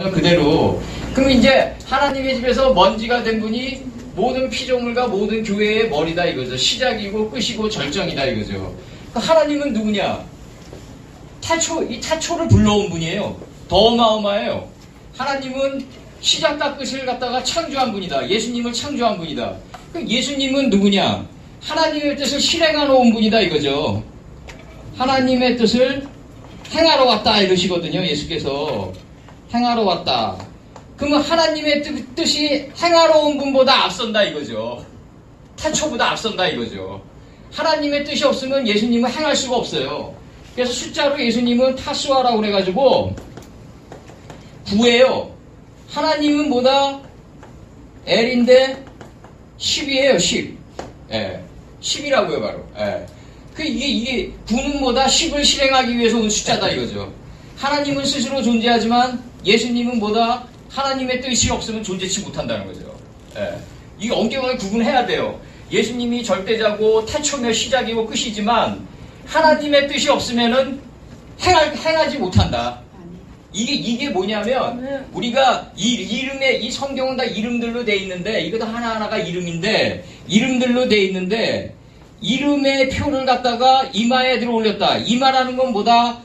그대로 그럼 이제 하나님의 집에서 먼지가 된 분이 모든 피조물과 모든 교회의 머리다 이거죠. 시작이고 끝이고 절정이다 이거죠. 그 하나님은 누구냐? 태초 이 태초를 불러온 분이에요. 더 어마어마해요. 하나님은 시작과 끝을 갖다가 창조한 분이다. 예수님을 창조한 분이다. 그 예수님은 누구냐? 하나님의 뜻을 실행하러 온 분이다 이거죠. 하나님의 뜻을 행하러 왔다 이러시거든요. 예수께서 행하러 왔다. 그러면 하나님의 뜻, 뜻이 행하러 온 분보다 앞선다 이거죠. 태초보다 앞선다 이거죠. 하나님의 뜻이 없으면 예수님은 행할 수가 없어요. 그래서 숫자로 예수님은 타수하라고 그래가지고 9예요. 하나님은 뭐다? L인데 10이에요, 10. 예. 10이라고요, 바로. 예. 그 이게, 이게 9는 뭐다? 10을 실행하기 위해서 온 숫자다 이거죠. 하나님은 스스로 존재하지만 예수님은 뭐다? 하나님의 뜻이 없으면 존재치 못한다는 거죠. 예. 이게 엄격하게 구분해야 돼요. 예수님이 절대자고 태초며 시작이고 끝이지만 하나님의 뜻이 없으면은 행할, 행하지 못한다. 이게 이게 뭐냐면 우리가 이 이름에 이 성경은 다 이름들로 돼 있는데 이것도 하나 하나가 이름인데 이름들로 돼 있는데 이름의 표를 갖다가 이마에 들어 올렸다. 이마라는 건 뭐다?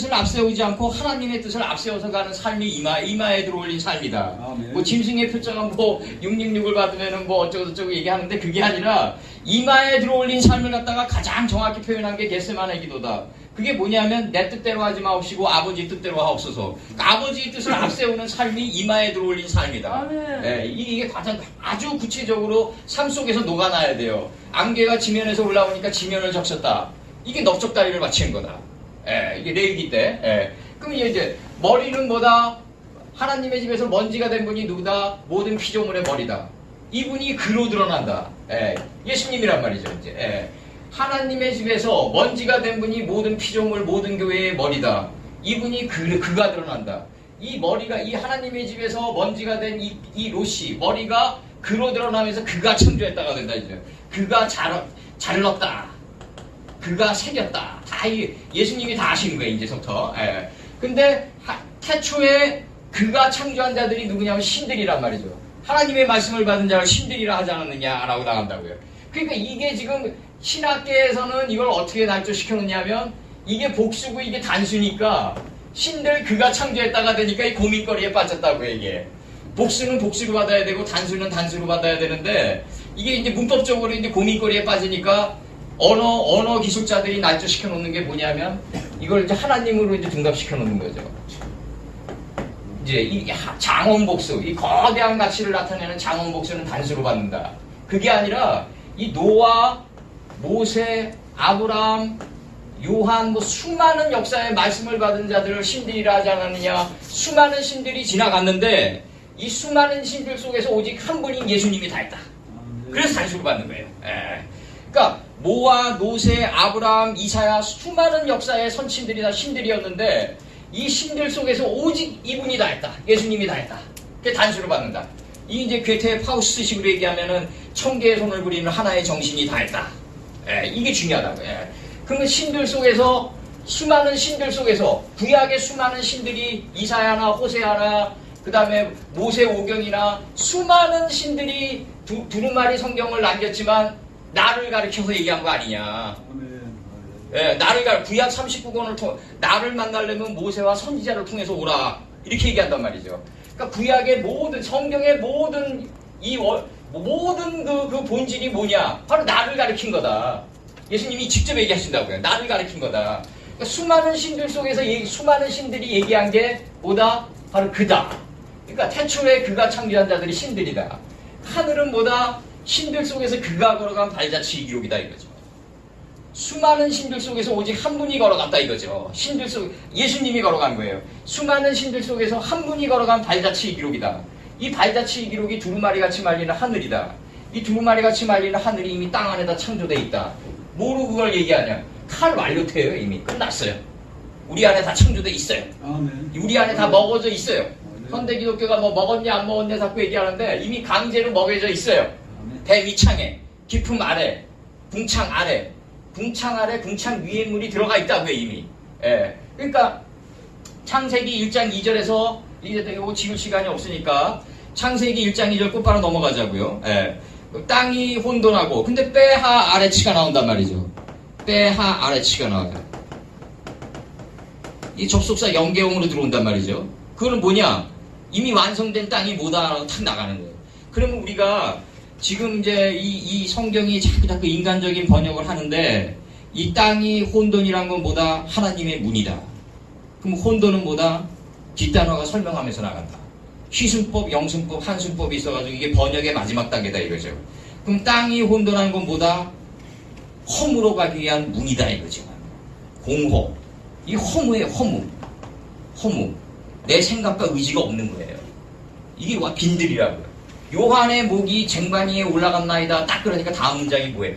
뜻을 앞세우지 않고 하나님의 뜻을 앞세워서 가는 삶이 이마, 이마에 들어 올린 삶이다. 아멘. 뭐 짐승의 표자가 뭐 666을 받으면은 뭐 어쩌고저쩌고 얘기하는데 그게 아니라 이마에 들어 올린 삶을 갖다가 가장 정확히 표현한 게 겟세만의 기도다. 그게 뭐냐면 내 뜻대로 하지 마옵시고 아버지 뜻대로 하옵소서. 그러니까 아버지의 뜻을 앞세우는 삶이 이마에 들어 올린 삶이다. 아멘. 예, 이게 이게 가장 아주 구체적으로 삶 속에서 녹아나야 돼요. 안개가 지면에서 올라오니까 지면을 적셨다. 이게 넓적다리를 바치는 거다. 예, 이게 내일기 때. 예. 그럼 이제 머리는 뭐다? 하나님의 집에서 먼지가 된 분이 누구다? 모든 피조물의 머리다. 이분이 그로 드러난다. 예, 예수님이란 말이죠. 이제 예. 하나님의 집에서 먼지가 된 분이 모든 피조물, 모든 교회의 머리다. 이분이 그, 그가 드러난다. 이 머리가 이 하나님의 집에서 먼지가 된이 이 롯이 머리가 그로 드러나면서 그가 창조했다가 된다 이제. 그가 잘 잘렀다. 그가 새겼다. 다 이- 예수님이 다 하신 거예요 이제부터. 예. 근데 하- 태초에 그가 창조한 자들이 누구냐면 신들이란 말이죠. 하나님의 말씀을 받은 자를 신들이라 하지 않았느냐라고 나간다고요. 그러니까 이게 지금 신학계에서는 이걸 어떻게 날조시켜 놓냐면 이게 복수고 이게 단수니까 신들 그가 창조했다가 되니까 이 고민거리에 빠졌다고요 이게. 복수는 복수로 받아야 되고 단수는 단수로 받아야 되는데 이게 이제 문법적으로 이제 고민거리에 빠지니까 언어 언어 기술자들이 날조시켜 놓는 게 뭐냐면 이걸 이제 하나님으로 이제 등갑시켜 놓는 거죠. 이제 이 하- 장원 복수, 이 거대한 가치를 나타내는 장원 복수는 단수로 받는다. 그게 아니라 이 노아, 모세, 아브라함, 요한 뭐 수많은 역사의 말씀을 받은 자들을 신들이라 하지 않았느냐. 수많은 신들이 지나갔는데 이 수많은 신들 속에서 오직 한 분인 예수님이 다 했다. 그래서 단수로 받는 거예요. 예. 그러니까 모아, 노세, 아브라함, 이사야 수많은 역사의 선친들이 다 신들이었는데 이 신들 속에서 오직 이분이 다 했다. 예수님이 다 했다. 그게 단수로 받는다. 이 이제 괴테의 파우스트식으로 얘기하면은 청개의 손을 부리는 하나의 정신이 다 했다. 예, 이게 중요하다고. 예. 그러면 신들 속에서 수많은 신들 속에서 구약의 수많은 신들이 이사야나 호세아나 그 다음에 모세 오경이나 수많은 신들이 두, 두루마리 성경을 남겼지만 나를 가리켜서 얘기한 거 아니냐. 예, 나를 가 구약 39권을 통 나를 만나려면 모세와 선지자를 통해서 오라 이렇게 얘기한단 말이죠. 그러니까 구약의 모든 성경의 모든 이 월- 모든 그, 그 본질이 뭐냐? 바로 나를 가리킨 거다. 예수님이 직접 얘기하신다고요. 나를 가리킨 거다. 그러니까 수많은 신들 속에서 얘기- 수많은 신들이 얘기한 게 뭐다? 바로 그다. 그러니까 태초에 그가 창조한 자들이 신들이다. 하늘은 뭐다? 신들 속에서 그가 걸어간 발자취 기록이다 이거죠. 수많은 신들 속에서 오직 한 분이 걸어갔다 이거죠. 신들 속 예수님이 걸어간 거예요. 수많은 신들 속에서 한 분이 걸어간 발자취 기록이다. 이 발자취 기록이 두루마리 같이 말리는 하늘이다. 이 두루마리 같이 말리는 하늘이 이미 땅 안에다 창조돼 있다. 뭐로 그걸 얘기하냐? 칼 완료돼요 이미 끝났어요. 우리 안에 다 창조돼 있어요. 아멘. 우리 안에 다 먹어져 있어요. 현대 기독교가 뭐 먹었냐 안 먹었냐 자꾸 얘기하는데 이미 강제로 먹여져 있어요. 배 위창에 깊음 아래 궁창 아래 궁창 아래 궁창 위에 물이 들어가 있다고요 이미 예. 그러니까 창세기 1장 2절에서 이제 이거 지울 시간이 없으니까 창세기 1장 2절 곧바로 넘어가자고요. 예. 땅이 혼돈하고 근데 빼하 아래치가 나온단 말이죠. 빼하 아래치가 나와요. 이 접속사 연계형으로 들어온단 말이죠. 그거는 뭐냐? 이미 완성된 땅이 뭐다 하고 탁 나가는 거예요. 그러면 우리가 지금 이제 이, 이 성경이 자꾸 자꾸 인간적인 번역을 하는데 이 땅이 혼돈이란 건 뭐다? 하나님의 문이다. 그럼 혼돈은 뭐다? 뒷단어가 설명하면서 나간다. 희순법, 영순법, 한순법이 있어가지고 이게 번역의 마지막 단계다 이거죠. 그럼 땅이 혼돈한 건 뭐다? 허무로 가기 위한 문이다 이거죠. 공허. 이 허무예요, 허무. 허무. 내 생각과 의지가 없는 거예요. 이게 와 빈들이라고요. 요한의 목이 쟁반 위에 올라갔나이다. 딱 그러니까 다음 문장이 뭐예요?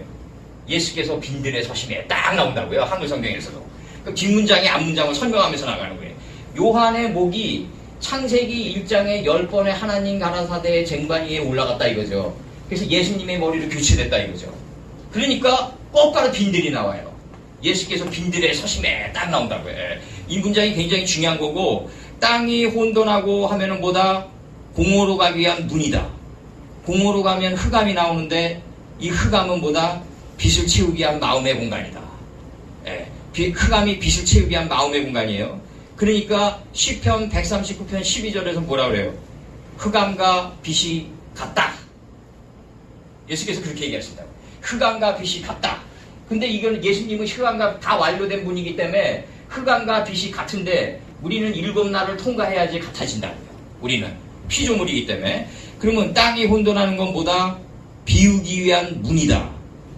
예수께서 빈들에 서심에 딱 나온다고요. 한글 성경에서도. 그 뒷문장이 앞문장을 설명하면서 나가는 거예요. 요한의 목이 창세기 1장에 10번의 하나님 가라사대의 쟁반 위에 올라갔다 이거죠. 그래서 예수님의 머리로 교체됐다 이거죠. 그러니까 꽃가루 빈들이 나와요. 예수께서 빈들에 서심에 딱 나온다고요. 예. 이 문장이 굉장히 중요한 거고 땅이 혼돈하고 하면은 뭐다? 공허로 가기 위한 문이다. 공허로 가면 흑암이 나오는데 이 흑암은 뭐다? 빛을 채우기 위한 마음의 공간이다. 예. 비- 흑암이 빛을 채우기 위한 마음의 공간이에요. 그러니까 시편 139편 12절에서 뭐라 그래요? 흑암과 빛이 같다. 예수께서 그렇게 얘기하신다. 흑암과 빛이 같다. 근데 이건 예수님은 흑암과 다 완료된 분이기 때문에 흑암과 빛이 같은데 우리는 일곱 날을 통과해야지 같아진다는 거예요. 우리는 피조물이기 때문에 그러면 땅이 혼돈하는 건 뭐다? 비우기 위한 문이다.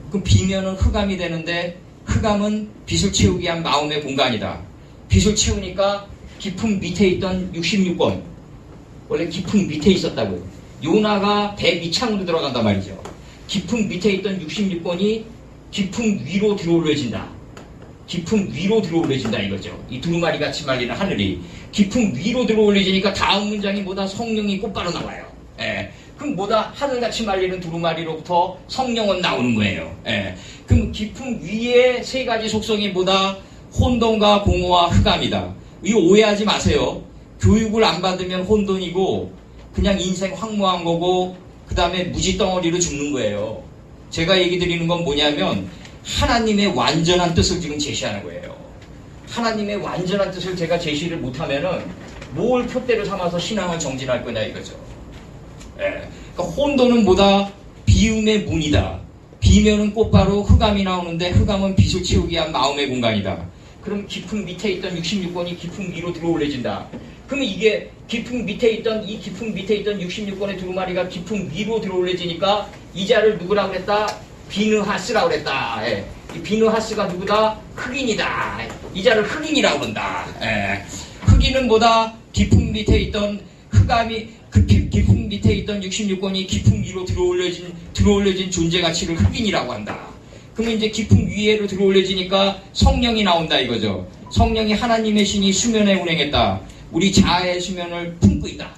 그럼 비면은 흑암이 되는데 흑암은 빛을 채우기 위한 마음의 공간이다. 빛을 채우니까 깊은 밑에 있던 66권 원래 깊은 밑에 있었다고요. 요나가 배 밑창으로 들어간단 말이죠. 깊은 밑에 있던 66권이 깊은 위로 들어올려진다. 깊은 위로 들어올려진다 이거죠. 이 두루마리 같이 말리는 하늘이 깊은 위로 들어올려지니까 다음 문장이 뭐다 성령이 곧바로 나와요. 예. 그럼 뭐다 하늘같이 말리는 두루마리로부터 성령은 나오는 거예요. 예. 그럼 깊은 위에 세 가지 속성이 뭐다 혼돈과 공허와 흑암이다. 이거 오해하지 마세요. 교육을 안 받으면 혼돈이고 그냥 인생 황무한 거고 그 다음에 무지덩어리로 죽는 거예요. 제가 얘기 드리는 건 뭐냐면 하나님의 완전한 뜻을 지금 제시하는 거예요. 하나님의 완전한 뜻을 제가 제시를 못하면은 뭘 표대로 삼아서 신앙을 정진할 거냐 이거죠. 예. 그러니까 혼돈은 뭐다? 비움의 문이다. 비면은 곧바로 흑암이 나오는데 흑암은 빛을 채우기 위한 마음의 공간이다. 그럼 깊은 밑에 있던 66권이 깊은 위로 들어올려진다. 그러면 이게 깊은 밑에 있던 이 깊은 밑에 있던 66권의 두루마리가 깊은 위로 들어올려지니까 이 자를 누구라고 그랬다? 비느하스라고 그랬다. 예. 이 비느하스가 누구다? 흑인이다. 이 자를 흑인이라고 그런다. 예. 흑인은 뭐다? 깊은 밑에 있던 흑암이 그 깊- 깊은 밑에 있던 66권이 깊은 위로 들어올려진 들어올려진 존재 가치를 흑인이라고 한다. 그러면 이제 깊은 위에로 들어올려지니까 성령이 나온다 이거죠. 성령이 하나님의 신이 수면에 운행했다. 우리 자아의 수면을 품고 있다.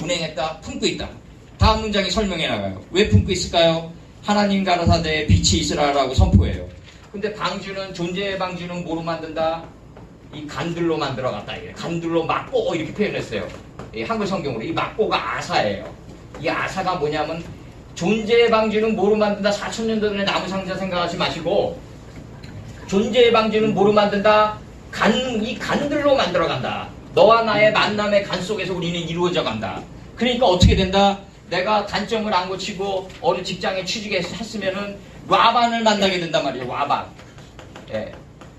운행했다, 품고 있다. 다음 문장이 설명해 나가요. 왜 품고 있을까요? 하나님 가라사대에 빛이 있으라라고 선포해요. 근데 방주는 존재의 방주는 뭐로 만든다? 이 간들로 만들어 갔다. 이게 간들로 막고 이렇게 표현했어요. 이 한글 성경으로 이 막고가 아사예요. 이 아사가 뭐냐면 존재의 방주는 뭐로 만든다? 4천년 전에 나무 상자 생각하지 마시고 존재의 방주는 뭐로 만든다? 간, 이 간들로 만들어 간다. 너와 나의 만남의 간 속에서 우리는 이루어져 간다. 그러니까 어떻게 된다? 내가 단점을 안 고치고 어느 직장에 취직했으면은 와반을 만나게 된단 말이에요. 와반. 예.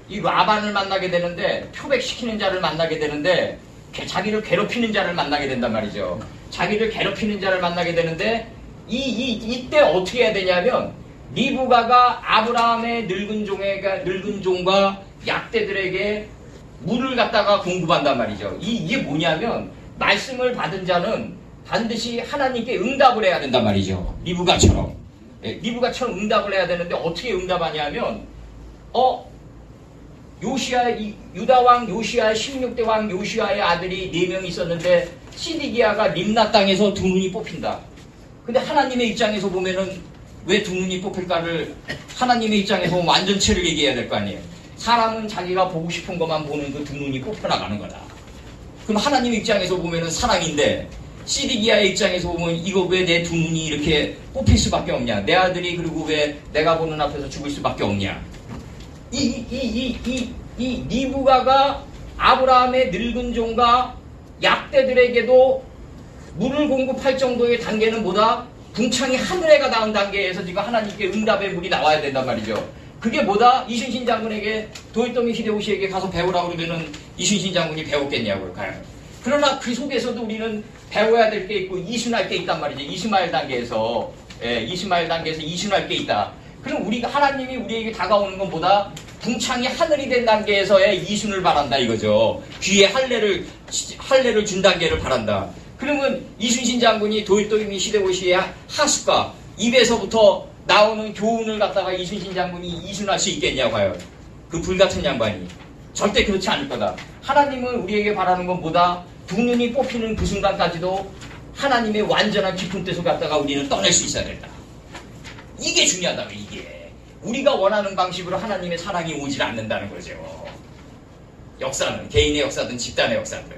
이 와반을 만나게 되는데 표백시키는 자를 만나게 되는데 개- 자기를 괴롭히는 자를 만나게 된단 말이죠. 자기를 괴롭히는 자를 만나게 되는데 이, 이 이때 어떻게 해야 되냐면 리브가가 아브라함의 늙은 종에가 늙은 종과 약대들에게 물을 갖다가 공급한단 말이죠. 이, 이게 뭐냐면 말씀을 받은 자는 반드시 하나님께 응답을 해야 된단 말이죠. 리브가처럼. 예, 리브가처럼 응답을 해야 되는데 어떻게 응답하냐면 어 요시아 이 유다 왕 요시아 16대 왕 요시아의 아들이 네 명 있었는데 시디기아가 림나 땅에서 두 눈이 뽑힌다. 근데 하나님의 입장에서 보면은 왜 두 눈이 뽑힐까를 하나님의 입장에서 보면 완전체를 얘기해야 될 거 아니에요. 사람은 자기가 보고 싶은 것만 보는 그 두 눈이 뽑혀 나가는 거다. 그럼 하나님 입장에서 보면은 사랑인데 시리기아의 입장에서 보면 이거 왜 내 두 눈이 이렇게 뽑힐 수밖에 없냐? 내 아들이 그리고 왜 내가 보는 앞에서 죽을 수밖에 없냐? 이 이 이 이이 니부가가 아브라함의 늙은 종과 약대들에게도 물을 공급할 정도의 단계는 뭐다? 궁창이 하늘에 가 닿은 단계에서 지금 하나님께 응답의 물이 나와야 된단 말이죠. 그게 뭐다? 이순신 장군에게 도요토미 히데요시에게 가서 배우라고 그러면은 이순신 장군이 배웠겠냐고요. 그러나 그 속에서도 우리는 배워야 될 게 있고 이순할 게 있단 말이죠. 이스마엘 단계에서 예, 이스마엘 단계에서 이순할 게 있다. 그럼 우리가 하나님이 우리에게 다가오는 건 뭐다? 궁창이 하늘이 된 단계에서의 이순을 바란다 이거죠. 귀에 할례를 할례를 준 단계를 바란다. 그러면 이순신 장군이 도일도이미 시대고시의 하숙과 입에서부터 나오는 교훈을 갖다가 이순신 장군이 이순할 수 있겠냐 과연 그 불같은 양반이 절대 그렇지 않을 거다. 하나님은 우리에게 바라는 건 뭐다? 두 눈이 뽑히는 그 순간까지도 하나님의 완전한 깊은 뜻을 갖다가 우리는 떠낼 수 있어야 된다. 이게 중요하다고 우리가 원하는 방식으로 하나님의 사랑이 오질 않는다는 거죠. 역사는 개인의 역사든 집단의 역사든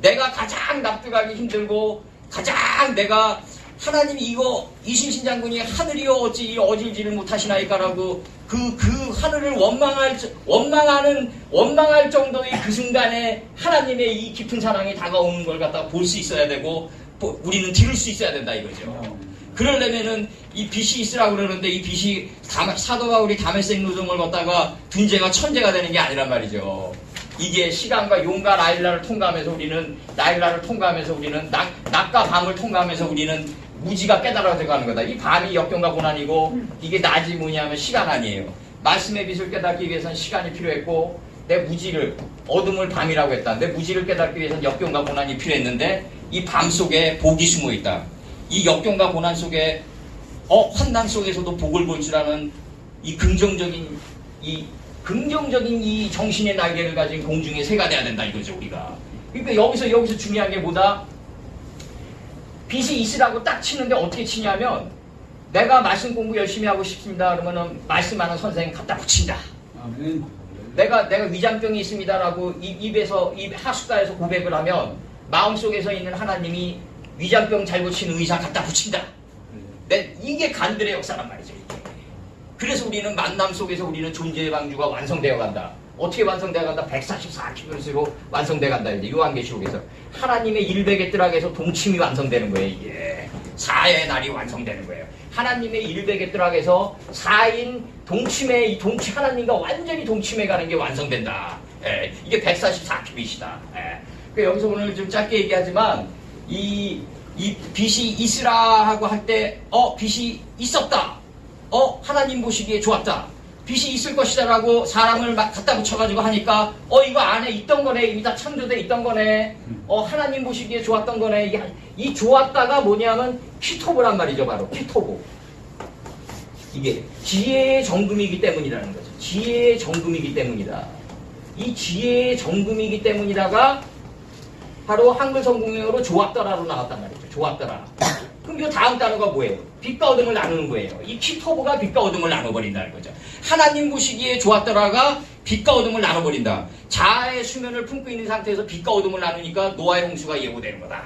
내가 가장 납득하기 힘들고 가장 내가 하나님이 이거 이순신 장군이 하늘이여 어찌 어질지를 못하시나이까라고 그, 그 하늘을 원망할, 원망하는, 원망할 정도의 그 순간에 하나님의 이 깊은 사랑이 다가오는 걸 갖다 볼 수 있어야 되고, 보- 우리는 들을 수 있어야 된다 이거죠. 그러려면은 이 빛이 있으라고 그러는데 이 빛이 사도 바울이 다메섹 노정을 걷다가 둔재가 천재가 되는 게 아니란 말이죠. 이게 시간과 용과 나일라를 통과하면서 우리는 나일라를 통과하면서 우리는 낮, 낮과 밤을 통과하면서 우리는 무지가 깨달아져 가는 거다. 이 밤이 역경과 고난이고 이게 낮이 뭐냐면 시간 아니에요. 말씀의 빛을 깨닫기 위해서는 시간이 필요했고 내 무지를 어둠을 밤이라고 했다. 내 무지를 깨닫기 위해서는 역경과 고난이 필요했는데 이 밤 속에 복이 숨어 있다. 이 역경과 고난 속에 어 환난 속에서도 복을 볼 줄 아는 이 긍정적인 이 긍정적인 이 정신의 날개를 가진 공중의 새가 돼야 된다 이거죠 우리가. 그러니까 여기서 여기서 중요한 게 뭐다? 빛이 있으라고 딱 치는데 어떻게 치냐면 내가 말씀 공부 열심히 하고 싶습니다 그러면은 말씀하는 선생님 갖다 붙인다. 아멘. 내가 내가 위장병이 있습니다라고 입, 입에서 입 하숫가에서 고백을 하면 마음속에서 있는 하나님이 위장병 잘 고치는 의사 갖다 붙인다. 내 이게 간들의 역사란 말이죠. 그래서 우리는 만남 속에서 우리는 존재의 방주가 완성되어 간다. 어떻게 완성되어 간다? 144km로 완성되어 간다. 이제 요한계시록에서 하나님의 일백의 뜰학에서 동침이 완성되는 거예요. 이게 사의 날이 완성되는 거예요. 하나님의 일백의 뜰학에서 사인 동침의 이 동치 하나님과 완전히 동침해 가는 게 완성된다. 예, 이게 144km이시다. 예. 그 여기서 오늘 좀 짧게 얘기하지만 이, 이 빛이 있으라 하고 할 때, 어, 빛이 있었다. 어, 하나님 보시기에 좋았다. 빛이 있을 것이다 라고 사람을 막 갖다 붙여가지고 하니까, 어, 이거 안에 있던 거네. 이미 다 창조돼 있던 거네. 어, 하나님 보시기에 좋았던 거네. 이, 이 좋았다가 뭐냐면 키토브란 말이죠, 바로. 키토브. 이게 지혜의 정금이기 때문이라는 거죠. 지혜의 정금이기 때문이다. 이 지혜의 정금이기 때문이다가 바로 한글 성공명으로 좋았더라로 나왔단 말이죠. 좋았더라. 그럼 이 다음 단어가 뭐예요? 빛과 어둠을 나누는 거예요. 이 키토브가 빛과 어둠을 나눠버린다는 거죠. 하나님 보시기에 좋았더라가 빛과 어둠을 나눠버린다. 자아의 수면을 품고 있는 상태에서 빛과 어둠을 나누니까 노아의 홍수가 예고되는 거다.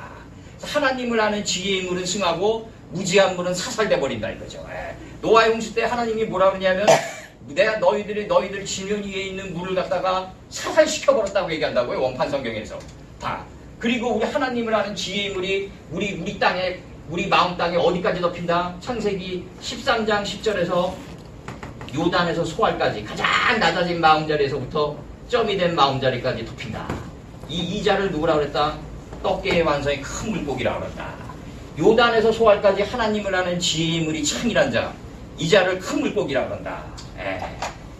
하나님을 아는 지혜의 물은 승하고 무지한 물은 사살돼 버린다 이거죠. 예. 노아의 홍수 때 하나님이 뭐라 그러냐면 내가 너희들이 너희들 지면 위에 있는 물을 갖다가 사살시켜 버렸다고 얘기한다고요. 원판 성경에서 다. 그리고 우리 하나님을 아는 지혜의 물이 우리 우리 땅에 우리 마음 땅에 어디까지 덮인다? 창세기 13장 10절에서 요단에서 소알까지 가장 낮아진 마음 자리에서부터 점이 된 마음 자리까지 덮인다. 이 이자를 누구라 그랬다? 떡계의 완성의 큰 물고기라 그랬다. 요단에서 소알까지 하나님을 아는 지혜의 물이 창이란 자. 이 자를 큰 물고기라 그런다. 예.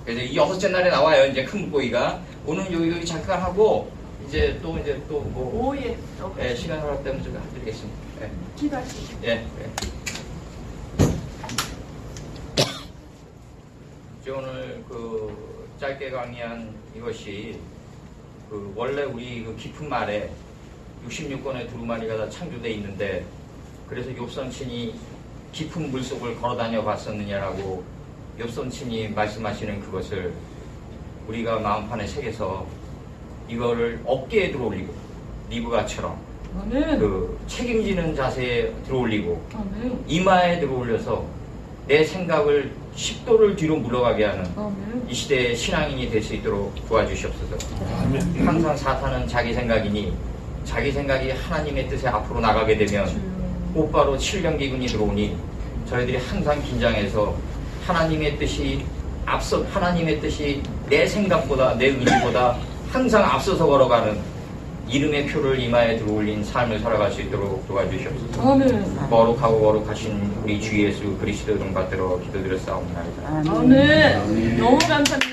그래서 이 여섯째 날에 나와요. 이제 큰 물고기가 오늘 여기, 여기 잠깐 하고 이제 또 이제 또뭐 오예. 예, 시간 허락 때문에 좀 해드리겠습니다. 예. 기다리시. 예. 예. 이제 오늘 그 짧게 강의한 이것이 그 원래 우리 그 깊은 말에 66권의 두루마리가 다 창조돼 있는데 그래서 욥선친이 깊은 물 속을 걸어다녀 봤었느냐라고 욥선친이 말씀하시는 그것을 우리가 마음판에 새겨서 이거를 어깨에 들어올리고 리브가처럼 아멘. 그 책임지는 자세에 들어올리고 아멘. 이마에 들어올려서 내 생각을 10도를 뒤로 물러가게 하는 아멘. 이 시대의 신앙인이 될 수 있도록 도와주시옵소서. 항상 사탄은 자기 생각이니 자기 생각이 하나님의 뜻에 앞으로 나가게 되면 곧바로 7년 기근이 들어오니 저희들이 항상 긴장해서 하나님의 뜻이 앞서 하나님의 뜻이 내 생각보다 내 의지보다 항상 앞서서 걸어가는 이름의 표를 이마에 들어올린 삶을 살아갈 수 있도록 도와주시옵소서. 아멘. 거룩하고 거룩하신 우리 주 예수 그리스도 이름 받들어 기도드렸사옵나이다. 아멘. 너무 감사합니다.